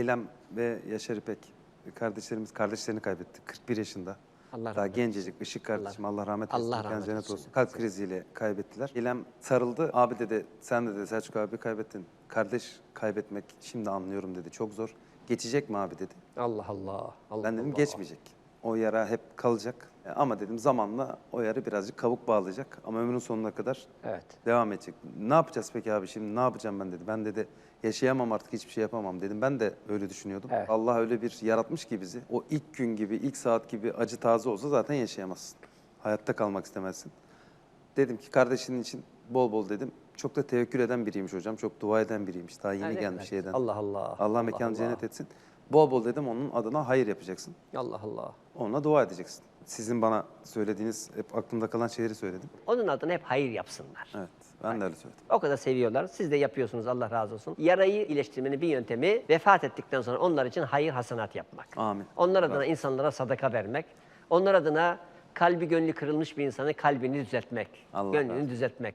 Eylem ve Yaşar İpek kardeşlerimiz kardeşlerini kaybetti. 41 yaşında. Allah Daha rahmet gencecik Işık kardeşim Allah, rahmet eylesin. Allah rahmet cennet eylesin. olsun. Kalp kriziyle kaybettiler. Eylem sarıldı. Abi dedi sen de dedi Selçuk abi kaybettin. Kardeş kaybetmek şimdi anlıyorum dedi. Çok zor. Geçecek mi abi dedi. Allah Allah. Allah Ben dedim Allah. geçmeyecek. O yara hep kalacak. E, Ama dedim zamanla o yara birazcık kabuk bağlayacak. Ama ömrün sonuna kadar Evet. devam edecek. Ne yapacağız peki abi şimdi ne yapacağım ben dedi. Ben dedi yaşayamam artık hiçbir şey yapamam dedim. Ben de öyle düşünüyordum. Evet. Allah öyle bir yaratmış ki bizi. O ilk gün gibi, ilk saat gibi acı taze olsa zaten yaşayamazsın. Hayatta kalmak istemezsin. Dedim ki kardeşinin için bol bol dedim. Çok da tevekkül eden biriymiş hocam. Çok dua eden biriymiş. Daha yeni gelmiş şeyden. Allah Allah. Allah mekanı Allah. cennet etsin. Bol bol dedim onun adına hayır yapacaksın. Allah Allah. Onunla dua edeceksin. Sizin bana söylediğiniz hep aklımda kalan şeyleri söyledim. Onun adına hep hayır yapsınlar. Evet. Ben de öyle söyledim. O kadar seviyorlar. Siz de yapıyorsunuz Allah razı olsun. Yarayı iyileştirmenin bir yöntemi vefat ettikten sonra onlar için hayır hasenat yapmak. Amin. Onlar adına insanlara sadaka vermek. Onlar adına kalbi gönlü kırılmış bir insanın kalbini düzeltmek. Allah gönlünü razı olsun. düzeltmek.